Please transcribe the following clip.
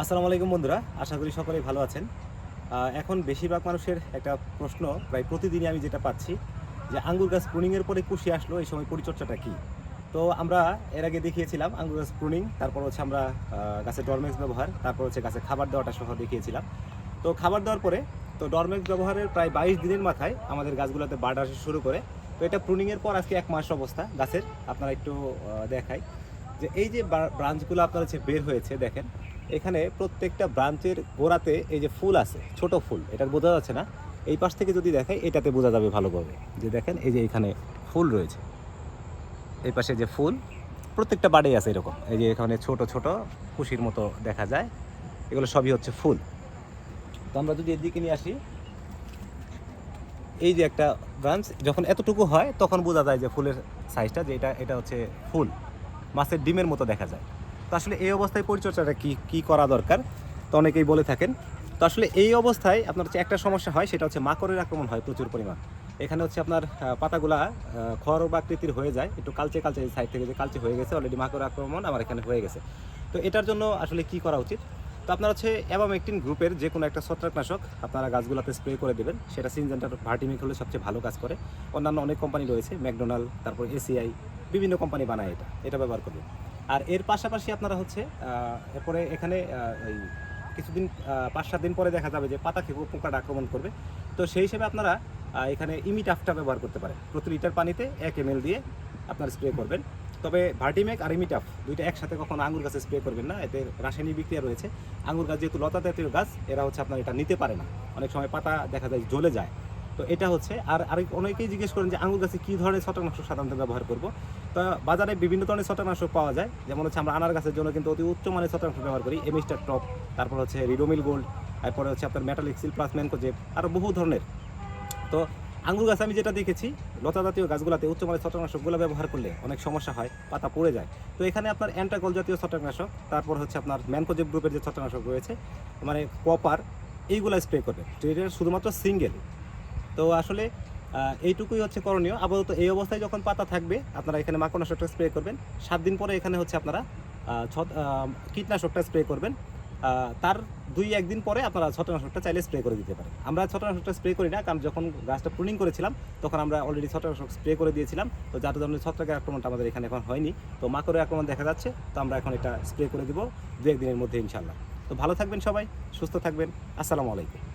আসসালামু আলাইকুম বন্ধুরা, আশা করি সকলেই ভালো আছেন। এখন বেশিরভাগ মানুষের একটা প্রশ্ন, প্রায় প্রতিদিনই আমি যেটা পাচ্ছি যে আঙ্গুর গাছ প্রুনিংয়ের পরে কুশি আসলো, এই সময় পরিচর্যাটা কী? তো আমরা এর আগে দেখিয়েছিলাম আঙ্গুর গাছ প্রুনিং তারপর হচ্ছে আমরা গাছে ডরমেক্স ব্যবহার, তারপর হচ্ছে গাছে খাবার দেওয়াটা সহ দেখিয়েছিলাম। তো খাবার দেওয়ার পরে, তো ডরমেক্স ব্যবহারের প্রায় বাইশ দিনের মাথায় আমাদের গাছগুলোতে বার্ড আসা শুরু করে। তো এটা প্রুনিংয়ের পর আজকে এক মাস অবস্থা গাছের, আপনারা একটু দেখাই। যে এই যে ব্রাঞ্চগুলো আপনার হচ্ছে বের হয়েছে, দেখেন এখানে প্রত্যেকটা ব্রাঞ্চের গোড়াতে এই যে ফুল আছে, ছোট ফুল এটা বোঝা যাচ্ছে না। এই পাশ থেকে যদি দেখাই এটাতে বোঝা যাবে ভালোভাবে। যে দেখেন, এই যে এখানে ফুল রয়েছে। এই পাশে যে ফুল, প্রত্যেকটা বাড়ি আছে এরকম। এই যে এখানে ছোট ছোট খুশির মতো দেখা যায়। এগুলো সবই হচ্ছে ফুল। তো আমরা যদি এদিকে নিয়ে আসি, এই যে একটা ব্রাঞ্চ, যখন এতটুকু হয়, তখন বোঝা যায় যে ফুলের সাইজটা যে এটা এটা হচ্ছে ফুল। মাছের ডিমের মতো দেখা যায়। তো আসলে এই অবস্থায় পরিচর্যাটা কি কি করা দরকার? তো অনেকেই বলে থাকেন। তো আসলে এই অবস্থায় আপনার হচ্ছে একটা সমস্যা হয়, সেটা হচ্ছে মাকড়ের আক্রমণ হয় প্রচুর পরিমাণ। এখানে হচ্ছে আপনার পাতাগুলা খড় বা আকৃতির হয়ে যায়, একটু কালচে কালচে সাইড থেকে যে কালচে হয়ে গেছে অলরেডি মাকড়ের আক্রমণ আমার এখানে হয়ে গেছে। তো এটার জন্য আসলে কি করা উচিত? তো আপনার হচ্ছে অ্যাবামেকটিন গ্রুপের যে কোনো একটা ছত্রাকনাশক আপনারা গাছগুলোতে স্প্রে করে দেবেন, সেটা সিনজেন্টার ভার্টিমিক হলে সবচেয়ে ভালো কাজ করে। অন্যান্য অনেক কোম্পানি রয়েছে, ম্যাকডোনাল্ড, তারপর এসিআই বিভিন্ন কোম্পানি বানায় এটা। এটা ব্যবহার করবেন। আর এর পাশাপাশি আপনারা হচ্ছে এরপরে এখানে এই কিছুদিন পাঁচ সাত দিন পরে দেখা যাবে যে পাতা খেয়ে পোকাটা আক্রমণ করবে। তো সেই হিসেবে আপনারা এখানে ইমিটাফটা ব্যবহার করতে পারেন। প্রতি লিটার পানিতে এক এম দিয়ে আপনারা স্প্রে করবেন। তবে ভার্টিমেক আর ইমিটাফ দুইটা একসাথে কখনো আঙুর গাছে স্প্রে করবেন না। এতে রাসায়নিক বিক্রিয়া রয়েছে। আঙুর গাছ যেহেতু লতা জাতীয় গাছ, এরা হচ্ছে আপনার এটা নিতে পারে না। অনেক সময় পাতা দেখা যায় জ্বলে যায়। তো এটা হচ্ছে। আর আরেক অনেকেই জিজ্ঞেস করেন যে আঙুর গাছে কী ধরনের ছত্রাকনাশক সাধারণত ব্যবহার করব? তো বাজারে বিভিন্ন ধরনের ছত্রাকনাশক পাওয়া যায়। যেমন হচ্ছে আমরা আনার গাছের জন্য কিন্তু অতি উচ্চ মানের ছত্রাকনাশক ব্যবহার করি। এমিস্টার টপ, তারপর হচ্ছে রিডোমিল গোল্ড তারপরে হচ্ছে আপনার মেটালিক সিল প্লাস ম্যানকোজেব আরও বহু ধরনের। তো আঙ্গুর গাছ আমি যেটা দেখেছি, লতা জাতীয় গাছগুলোতে উচ্চমানের ছত্রাকনাশকগুলো ব্যবহার করলে অনেক সমস্যা হয়, পাতা পড়ে যায়। তো এখানে আপনার অ্যান্টাকল জাতীয় ছত্রাকনাশক, তারপর হচ্ছে আপনার ম্যানকোজেব গ্রুপের যে ছত্রাকনাশক রয়েছে মানে কপার এইগুলো স্প্রে করবে শুধুমাত্র সিঙ্গেল। তো আসলে এইটুকুই হচ্ছে করণীয়। আপাতত এই অবস্থায় যখন পাতা থাকবে, আপনারা এখানে মাকড়নাশকটা স্প্রে করবেন। সাত দিন পরে এখানে হচ্ছে আপনারা ছত- কীটনাশকটা স্প্রে করবেন। তার দুই একদিন পরে আপনারা ছত্রাকনাশকটা চাইলে স্প্রে করে দিতে পারেন। আমরা ছত্রাকনাশকটা স্প্রে করি না, কারণ যখন গাছটা প্রুনিং করেছিলাম, তখন আমরা অলরেডি ছত্রাকনাশক স্প্রে করে দিয়েছিলাম। তো যার জন্য ছত্রাকের আক্রমণটা আমাদের এখানে এখন হয়নি। তো মাকড়ের আক্রমণ দেখা যাচ্ছে, তো আমরা এখন এটা স্প্রে করে দিব দু একদিনের মধ্যে ইনশাল্লাহ তো ভালো থাকবেন সবাই, সুস্থ থাকবেন। আসসালামু আলাইকুম।